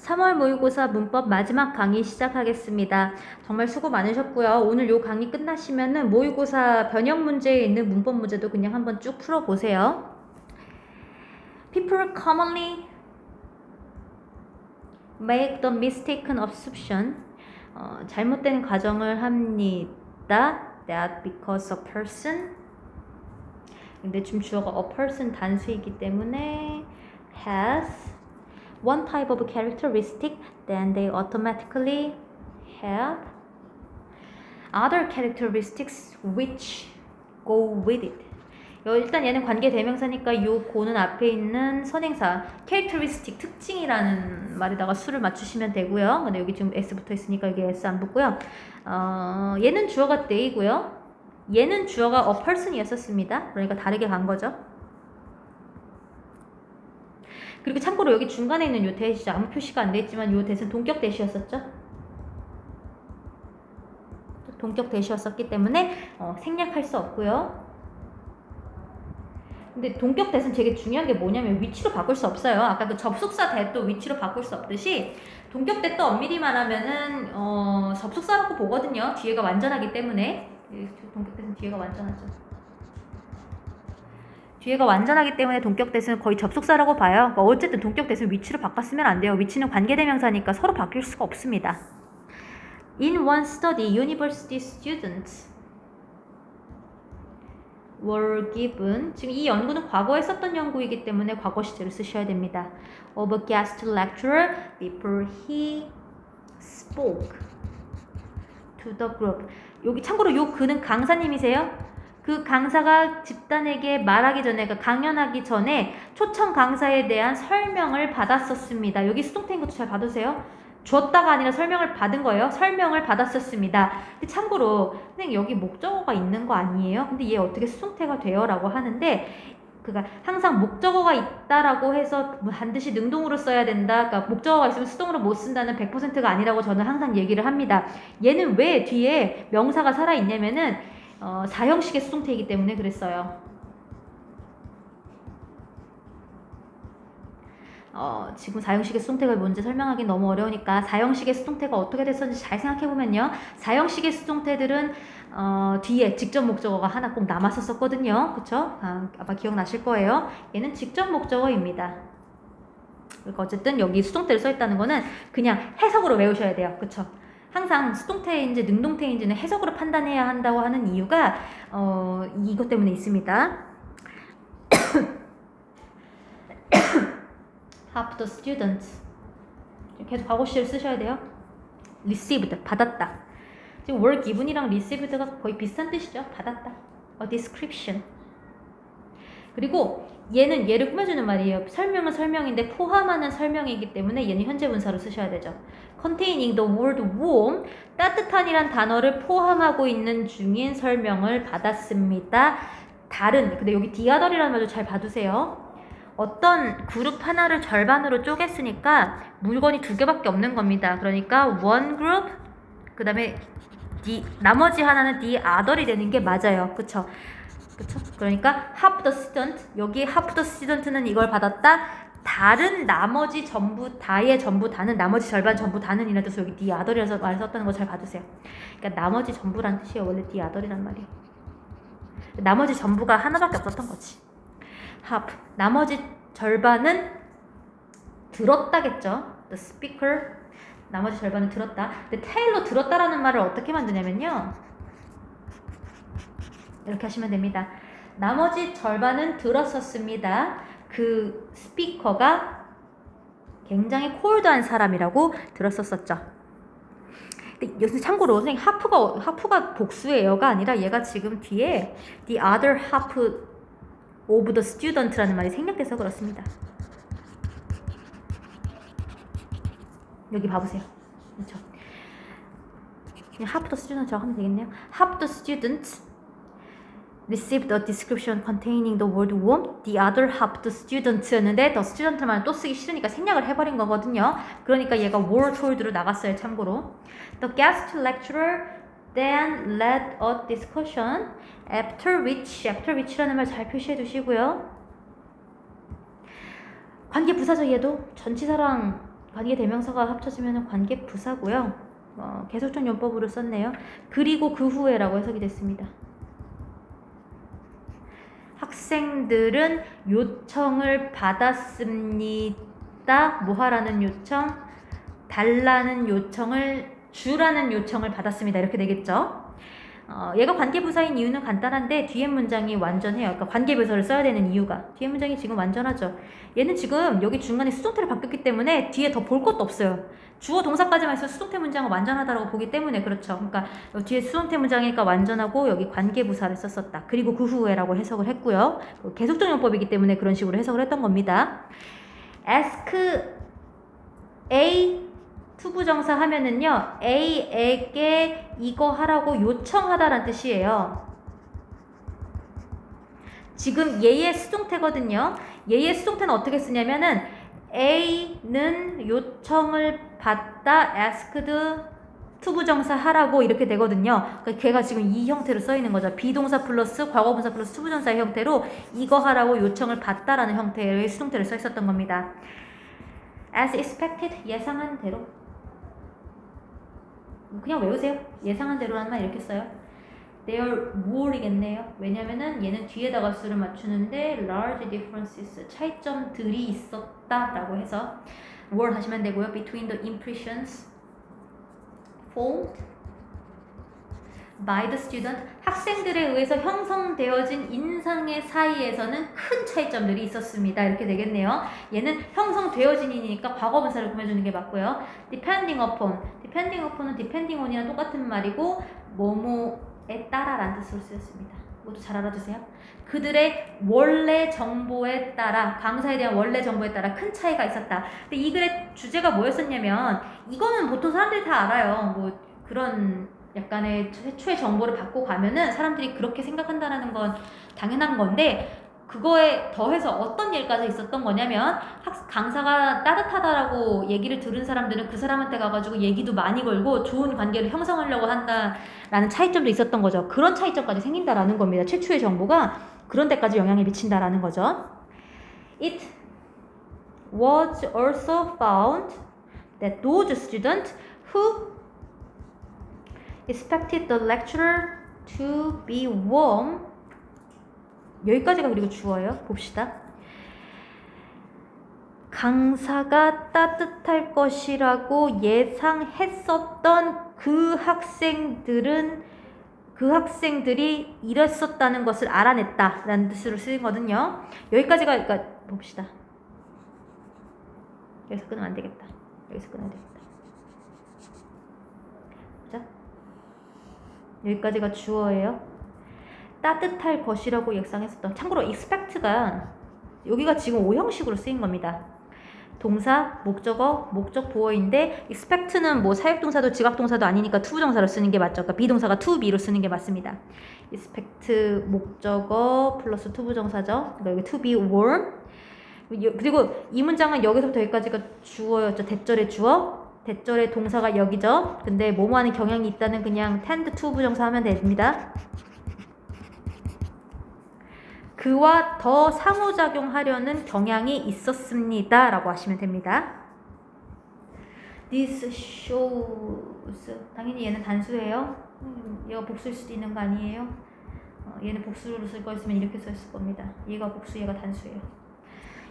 3월 모의고사 문법 마지막 강의 시작하겠습니다. 정말 수고 많으셨고요. 오늘 요 강의 끝나시면은 모의고사 변형 문제에 있는 문법 문제도 그냥 한번 쭉 풀어보세요. People commonly make the mistaken assumption. 어, 잘못된 가정을 합니다. That because a person. 근데 지금 주어가 a person 단수이기 때문에 has one type of characteristic, then they automatically have other characteristics which go with it. 여- 일단 얘는 관계 대명사니까 요 고는 앞에 있는 선행사 characteristic 특징이라는 말에다가 수를 맞추시면 되고요. 근데 여기 지금 s 붙어 있으니까 여기 s 안 붙고요. 어, 얘는 주어가 they이고요. 얘는 주어가 a person이었었습니다. 그러니까 다르게 간 거죠. 그리고 참고로 여기 중간에 있는 요 대시 아무 표시가 안 돼 있지만 요 대신 동격 대시였었죠. 동격 대시였었기 때문에 어, 생략할 수 없고요. 근데 동격 대는 되게 중요한 게 뭐냐면 위치로 바꿀 수 없어요. 아까 그 접속사 대도 위치로 바꿀 수 없듯이 동격 대도 엄밀히 말하면은 어, 접속사라고 보거든요. 뒤에가 완전하기 때문에 예, 동격 대는 뒤에가 완전하죠. 뒤에가 완전하기 때문에 동격 대수는 거의 접속사라고 봐요. 그러니까 어쨌든 동격 대수는 위치로 바꿨으면 안 돼요. 위치는 관계대명사니까 서로 바뀔 수가 없습니다. In one study, university students were given 지금 이 연구는 과거에 썼던 연구이기 때문에 과거 시제를 쓰셔야 됩니다. Of a guest lecturer before he spoke to the group. 여기 참고로 요 그는 강사님이세요? 그 강사가 집단에게 말하기 전에, 그러니까 강연하기 전에 초청 강사에 대한 설명을 받았었습니다. 여기 수동태인 것도 잘 받으세요. 줬다가 아니라 설명을 받은 거예요. 설명을 받았었습니다. 근데 참고로 선생님 여기 목적어가 있는 거 아니에요? 근데 얘 어떻게 수동태가 돼요? 라고 하는데 그가 항상 목적어가 있다라고 해서 뭐 반드시 능동으로 써야 된다. 그러니까 목적어가 있으면 수동으로 못 쓴다는 100%가 아니라고 저는 항상 얘기를 합니다. 얘는 왜 뒤에 명사가 살아 있냐면은 어, 사형식의 수동태이기 때문에 그랬어요. 어, 지금 사형식의 수동태가 뭔지 설명하기 너무 어려우니까 사형식의 수동태가 어떻게 됐었는지 잘 생각해보면요. 사형식의 수동태들은 어, 뒤에 직접 목적어가 하나 꼭 남았었거든요. 그쵸? 아, 아마 기억나실 거예요. 얘는 직접 목적어입니다. 그러니까 어쨌든 여기 수동태를 써있다는 거는 그냥 해석으로 외우셔야 돼요. 그쵸? 항상 수동태인지 능동태인지는 해석으로 판단해야 한다고 하는 이유가 어, 이것 때문에 있습니다. Half the students 계속 과거 시를 쓰셔야 돼요. received 받았다. 지금 were given이랑 received가 거의 비슷한 뜻이죠. 받았다. A description. 그리고 얘는 얘를 꾸며주는 말이에요. 설명은 설명인데 포함하는 설명이기 때문에 얘는 현재 분사로 쓰셔야 되죠. containing the word warm 따뜻한이란 단어를 포함하고 있는 중인 설명을 받았습니다. 다른 근데 여기 디아더리라는 말도 잘 봐두세요. 어떤 그룹 하나를 절반으로 쪼갰으니까 물건이 두 개밖에 없는 겁니다. 그러니까 one group 그 다음에 the, 나머지 하나는 the other이 되는 게 맞아요. 그쵸? 그쵸? 그러니까 half the student 여기 half the student는 이걸 받았다. 다른 나머지 전부 다의 전부 다는 나머지 절반 전부 다는 이라는 뜻으로 여기 the other이라서 말 썼다는 거 잘 봐두세요. 그러니까 나머지 전부란 뜻이에요. 원래 the other이란 말이에요. 나머지 전부가 하나밖에 없었던 거지. half 나머지 절반은 들었다겠죠. The speaker 나머지 절반은 들었다. 근데 테일로 들었다라는 말을 어떻게 만드냐면요. 이렇게 하시면 됩니다. 나머지 절반은 들었었습니다. 그 스피커가 굉장히 콜드한 사람이라고 들었었었죠. 근데 여기서 참고로 선생님 하프가 하프가 복수예요가 아니라 얘가 지금 뒤에 the other half of the student라는 말이 생략돼서 그렇습니다. 여기 봐보세요. 그렇죠? 그냥 half the 하면 되겠네요. half the received a description containing the word warm. The other half the students였는데 the student만 또 쓰기 싫으니까 생략을 해버린 거거든요. 그러니까 얘가 were told로 나갔어요. 참고로. The guest lecturer then led a discussion after which, after which라는 말 잘 표시해 두시고요. 관계 부사적 얘도 전치사랑 관계 대명사가 합쳐지면 관계 부사고요. 어, 계속적 용법으로 썼네요. 그리고 그 후에라고 해석이 됐습니다. 학생들은 요청을 받았습니다. 뭐 하라는 요청? 달라는 요청을 주라는 요청을 받았습니다. 이렇게 되겠죠. 어, 얘가 관계부사인 이유는 간단한데 뒤에 문장이 완전해요. 그러니까 관계부사를 써야 되는 이유가 뒤에 문장이 지금 완전하죠. 얘는 지금 여기 중간에 수동태를 바뀌었기 때문에 뒤에 더 볼 것도 없어요. 주어 동사까지만 해서 수동태 문장은 완전하다고 보기 때문에 그렇죠. 그러니까 뒤에 수동태 문장이니까 완전하고 여기 관계부사를 썼었다. 그리고 그 후에라고 해석을 했고요. 계속적 용법이기 때문에 그런 식으로 해석을 했던 겁니다. ask A 투부정사 하면은요 A에게 이거 하라고 요청하다라는 뜻이에요. 지금 얘의 수동태거든요. 얘의 수동태는 어떻게 쓰냐면은 A는 요청을 받다 asked 투부정사 하라고 이렇게 되거든요. 그러니까 걔가 지금 이 형태로 써 있는 거죠. 비동사 플러스 과거분사 플러스 투부정사 형태로 이거 하라고 요청을 받다라는 형태의 수동태를 써 있었던 겁니다. As expected 예상한 대로 그냥 외우세요. 예상한 대로라는 말 이렇게 써요. There more이겠네요. 왜냐면은 얘는 뒤에다가 수를 맞추는데 large differences 차이점들이 있었다라고 해서 were 하시면 되고요. Between the impressions formed by the student 학생들에 의해서 형성되어진 인상의 사이에서는 큰 차이점들이 있었습니다. 이렇게 되겠네요. 얘는 형성되어진이니까 과거분사를 꾸며주는 게 맞고요. depending upon, depending upon은 depending on이랑 똑같은 말이고 뭐뭐에 따라라는 뜻으로 쓰였습니다. 모두 잘 알아두세요. 그들의 원래 정보에 따라 강사에 대한 원래 정보에 따라 큰 차이가 있었다. 근데 이 글의 주제가 뭐였었냐면 이거는 보통 사람들이 다 알아요. 뭐 그런 약간의 최초의 정보를 받고 가면은 사람들이 그렇게 생각한다는 건 당연한 건데 그거에 더해서 어떤 일까지 있었던 거냐면 학, 강사가 따뜻하다라고 얘기를 들은 사람들은 그 사람한테 가가지고 얘기도 많이 걸고 좋은 관계를 형성하려고 한다라는 차이점도 있었던 거죠. 그런 차이점까지 생긴다라는 겁니다. 최초의 정보가 그런 데까지 영향을 미친다라는 거죠. It was also found that those students who expected the lecturer to be warm. 여기까지가 그리고 주어요. 봅시다. 강사가 따뜻할 것이라고 예상했었던 그 학생들은 그 학생들이 이랬었다는 것을 알아냈다 라는 뜻으로 쓰거든요. 여기까지가 그러니까 봅시다. 여기서 끊으면 안 되겠다. 여기서 끊어야 되겠다. 자, 여기까지가 주어예요. 따뜻할 것이라고 예상했었던. 참고로 expect가 여기가 지금 오형식으로 쓰인 겁니다. 동사, 목적어, 목적 보어인데 expect는 뭐 사역동사도 지각동사도 아니니까 투부정사로 쓰는 게 맞죠. 그러니까 비동사가 to be로 쓰는 게 맞습니다. expect 목적어 플러스 투부정사죠. 그러니까 여기 to be warm. 그리고 이 문장은 여기서부터 여기까지가 주어였죠. 대절의 주어. 대절의 동사가 여기죠. 근데 뭐뭐 하는 경향이 있다는 그냥 tend 부정사 하면 됩니다. 그와 더 상호작용하려는 경향이 있었습니다. 라고 하시면 됩니다. This shows. 당연히 얘는 단수예요. 음, 얘가 복수일 수도 있는 거 아니에요? 어, 얘는 복수로 쓸 거였으면 이렇게 썼을 겁니다. 얘가 복수, 얘가 단수예요.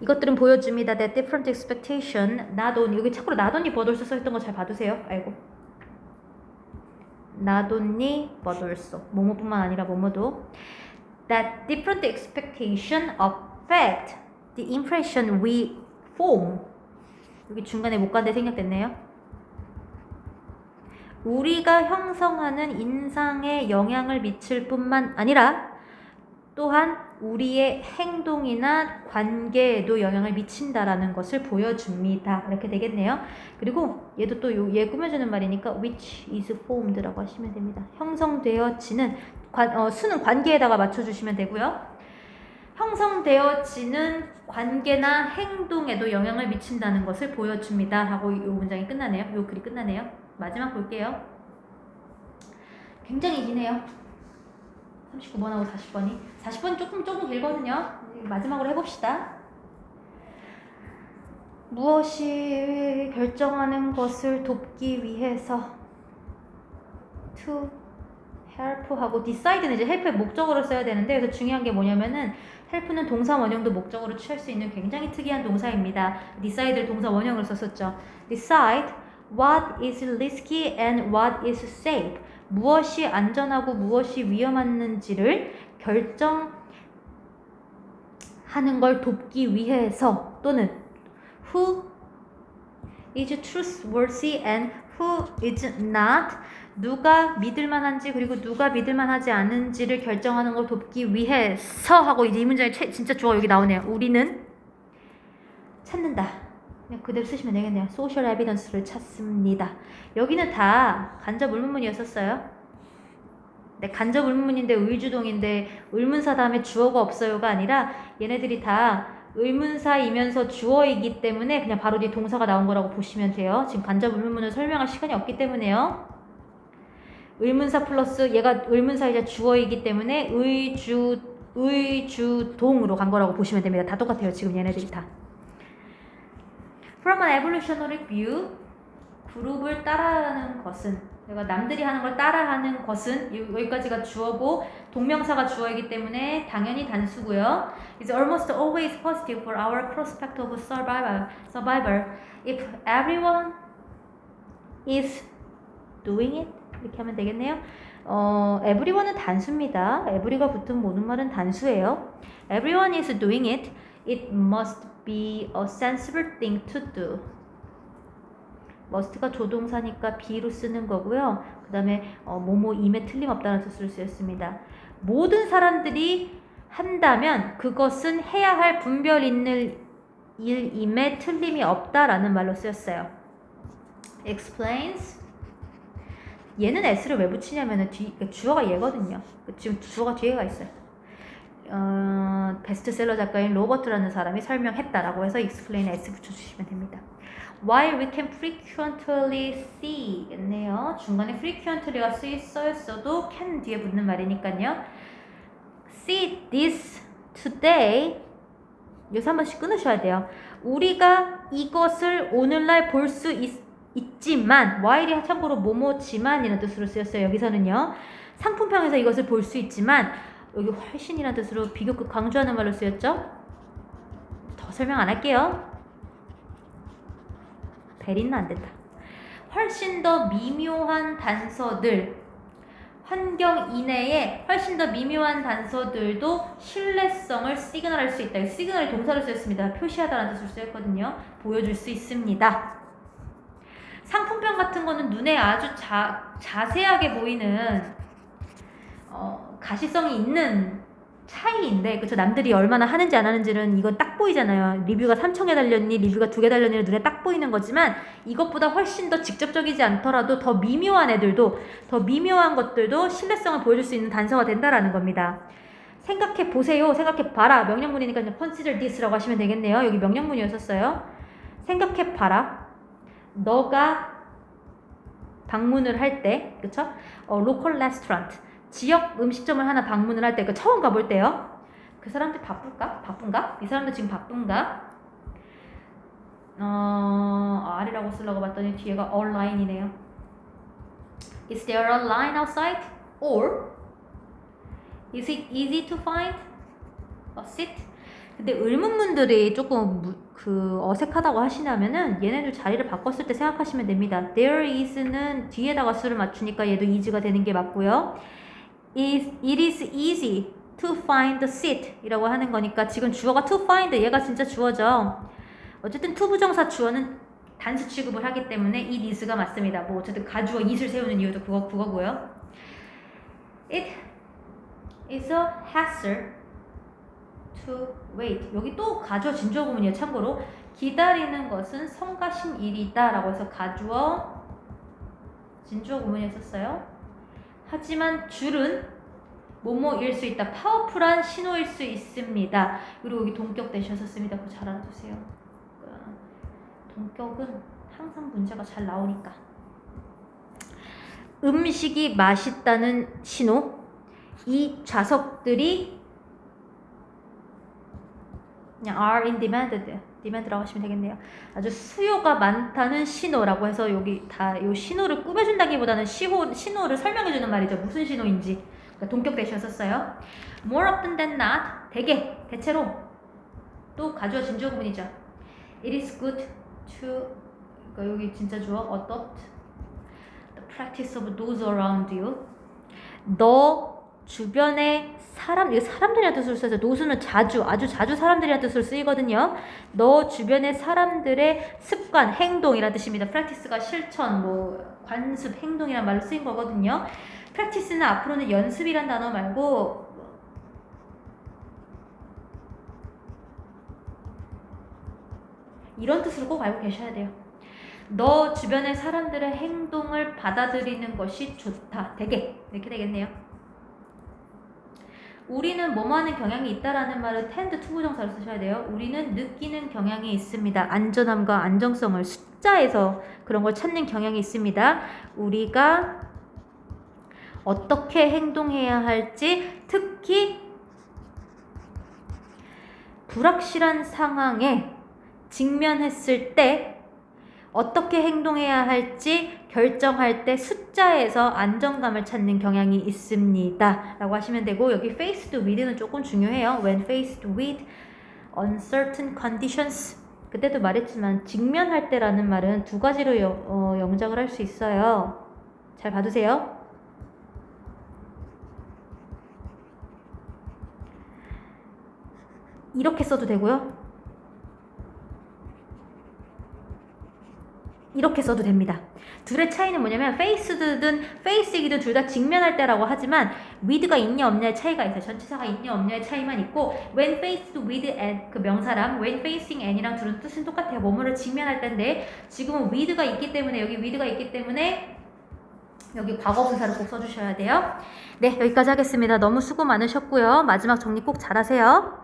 이것들은 보여줍니다. That different expectation, not only. 여기 참고로 not only but also 써있던 거 잘 봐두세요. 알고. not only but also. 뭐뭐뿐만 아니라 뭐뭐도. that different expectation affect the impression we form. 여기 중간에 못 간데 생략됐네요. 우리가 형성하는 인상에 영향을 미칠 뿐만 아니라 또한 우리의 행동이나 관계에도 영향을 미친다라는 것을 보여줍니다. 이렇게 되겠네요. 그리고 얘도 또 얘 꾸며주는 말이니까 which is formed라고 하시면 됩니다. 형성되어지는 관, 어, 수는 관계에다가 맞춰주시면 되고요. 형성되어지는 관계나 행동에도 영향을 미친다는 것을 보여줍니다. 하고 이 문장이 끝나네요. 이 글이 끝나네요. 마지막 볼게요. 굉장히 기네요. 39번하고 40번이. 40번이 조금 조금 길거든요. 마지막으로 해봅시다. 무엇이 결정하는 것을 돕기 위해서 to help하고 decide는 이제 help의 목적으로 써야 되는데 그래서 중요한 게 뭐냐면은 help는 동사 원형도 목적으로 취할 수 있는 굉장히 특이한 동사입니다. decide를 동사 원형으로 썼었죠. decide what is risky and what is safe. 무엇이 안전하고 무엇이 위험한지를 결정하는 걸 돕기 위해서 또는 who is trustworthy and who is not 누가 믿을 만한지 그리고 누가 믿을 만하지 않은지를 결정하는 걸 돕기 위해서 하고 이제 이 문장에 최, 진짜 주어 여기 나오네요. 우리는 찾는다. 그냥 그대로 쓰시면 되겠네요. 소셜 에비던스를 찾습니다. 여기는 다 간접 의문문이었었어요. 네, 간접 의문문인데 의주동인데 의문사 다음에 주어가 없어요가 아니라 얘네들이 다 의문사이면서 주어이기 때문에 그냥 바로 뒤에 동사가 나온 거라고 보시면 돼요. 지금 간접 의문문을 설명할 시간이 없기 때문에요. 의문사 플러스 얘가 의문사이자 주어이기 때문에 의주 의주동으로 간 거라고 보시면 됩니다. 다 똑같아요. 지금 얘네들이 다. From an evolutionary view, 그룹을 따라하는 것은 내가 남들이 하는 걸 따라하는 것은 여- 여기까지가 주어고 동명사가 주어이기 때문에 당연히 단수고요. It's almost always positive for our prospect of survival. Survivor. If everyone is doing it 이렇게 하면 되겠네요. 어, everyone은 단수입니다. every가 붙은 모든 말은 단수예요. Everyone is doing it. It must be a sensible thing to do. must가 조동사니까 be로 쓰는 거고요. 그 다음에 어, 뭐뭐 임에 틀림없다는 뜻으로 쓰였습니다. 모든 사람들이 한다면 그것은 해야 할 분별 있는 일임에 틀림이 없다라는 말로 쓰였어요. explains 얘는 s를 왜 붙이냐면은 뒤 주어가 얘거든요. 지금 주어가 뒤에가 있어요. 어, 베스트셀러 작가인 로버트라는 사람이 설명했다라고 해서 explain s 붙여주시면 됩니다. While we can frequently see 겠네요. 중간에 frequently가 쓰이 써있어도 can 뒤에 붙는 말이니까요. See this today 여기서 한 번씩 끊으셔야 돼요. 우리가 이것을 오늘날 볼 수 있지만 while이 참고로 뭐뭐지만이라는 뜻으로 쓰였어요. 여기서는요. 상품평에서 이것을 볼 수 있지만 여기 훨씬이라는 뜻으로 비교급 강조하는 말로 쓰였죠. 더 설명 안 할게요. 베리는 안 된다. 훨씬 더 미묘한 단서들, 환경 이내에 훨씬 더 미묘한 단서들도 신뢰성을 시그널할 수 있다. 시그널이 동사로 쓰였습니다. 표시하다라는 뜻으로 쓰였거든요. 보여줄 수 있습니다. 상품평 같은 거는 눈에 아주 자, 자세하게 보이는 어, 가시성이 있는 차이인데 그쵸? 남들이 얼마나 하는지 안 하는지는 이건 딱 보이잖아요. 리뷰가 3천개 달렸니? 리뷰가 두 개 달렸니 눈에 딱 보이는 거지만 이것보다 훨씬 더 직접적이지 않더라도 더 미묘한 애들도 더 미묘한 것들도 신뢰성을 보여줄 수 있는 단서가 된다라는 겁니다. 생각해 보세요. 생각해 봐라. 명령문이니까 consider this라고 하시면 되겠네요. 여기 명령문이었었어요. 생각해 봐라. 너가 방문을 할 때 그쵸? 어, local restaurant 지역 음식점을 하나 방문을 할 때, 그 처음 가볼 때요. 그 사람들 바쁠까? 바쁜가? 이 사람들 지금 바쁜가? 어, R이라고 쓰려고 봤더니 뒤에가 a line이네요. Is there a line outside? Or is it easy to find a seat? 근데 의문문들이 조금 무, 그 어색하다고 하시냐면은 얘네들 자리를 바꿨을 때 생각하시면 됩니다. There is는 뒤에다가 수를 맞추니까 얘도 easy가 되는 게 맞고요. It, it is easy to find the seat 이라고 하는 거니까 지금 주어가 to find 얘가 진짜 주어죠. 어쨌든 to 부정사 주어는 단수 취급을 하기 때문에 it is가 맞습니다. 뭐 어쨌든 가주어 it을 세우는 이유도 그거, 그거고요. It is a hassle to wait. 여기 또 가주어 진주어 구문이에요. 참고로 기다리는 것은 성가신 일이다 라고 해서 가주어 진주어 구문이었었어요. 하지만 줄은 뭐뭐일 수 있다. 파워풀한 신호일 수 있습니다. 그리고 여기 동격 되셨었습니다. 그거 잘 알아두세요. 동격은 항상 문제가 잘 나오니까. 음식이 맛있다는 신호. 이 좌석들이 그냥 are in demand, demand라고 하시면 되겠네요. 아주 수요가 많다는 신호라고 해서 여기 다 이 신호를 꾸며준다기보다는 시호, 신호를 설명해주는 말이죠. 무슨 신호인지. 그러니까 동격 대신 썼어요. More often than not, 대개, 대체로 또 가주어 진주어 부분이죠. It is good to 그러니까 여기 진짜 주어 adopt the practice of those around you. 너 주변에 사람, 사람들이란 뜻으로 써서 노수는 자주, 아주 자주 사람들이란 뜻으로 쓰이거든요. 너 주변의 사람들의 습관, 행동이란 뜻입니다. practice가 실천, 뭐 관습, 행동이란 말로 쓰인 거거든요. practice는 앞으로는 연습이란 단어 말고 이런 뜻으로 꼭 알고 계셔야 돼요. 너 주변의 사람들의 행동을 받아들이는 것이 좋다. 되게 이렇게 되겠네요. 우리는 뭐뭐 하는 경향이 있다라는 말은 tend to 부정사를 쓰셔야 돼요. 우리는 느끼는 경향이 있습니다. 안전함과 안정성을 숫자에서 그런 걸 찾는 경향이 있습니다. 우리가 어떻게 행동해야 할지 특히 불확실한 상황에 직면했을 때 어떻게 행동해야 할지 결정할 때 숫자에서 안정감을 찾는 경향이 있습니다. 라고 하시면 되고 여기 faced with는 조금 중요해요. when faced with uncertain conditions 그때도 말했지만 직면할 때라는 말은 두 가지로 여, 어, 영작을 할 수 있어요. 잘 봐두세요. 이렇게 써도 되고요. 이렇게 써도 됩니다. 둘의 차이는 뭐냐면 faced든 face이든 둘 다 직면할 때라고 하지만 with가 있냐 없냐의 차이가 있어요. 전치사가 있냐 없냐의 차이만 있고 when faced with and 그 명사랑 when facing and이랑 둘은 뜻은 똑같아요. 뭐뭐를 직면할 때인데 지금은 with가 있기 때문에 여기 with가 있기 때문에 여기 과거 분사를 꼭 써주셔야 돼요. 네 여기까지 하겠습니다. 너무 수고 많으셨고요. 마지막 정리 꼭 잘하세요.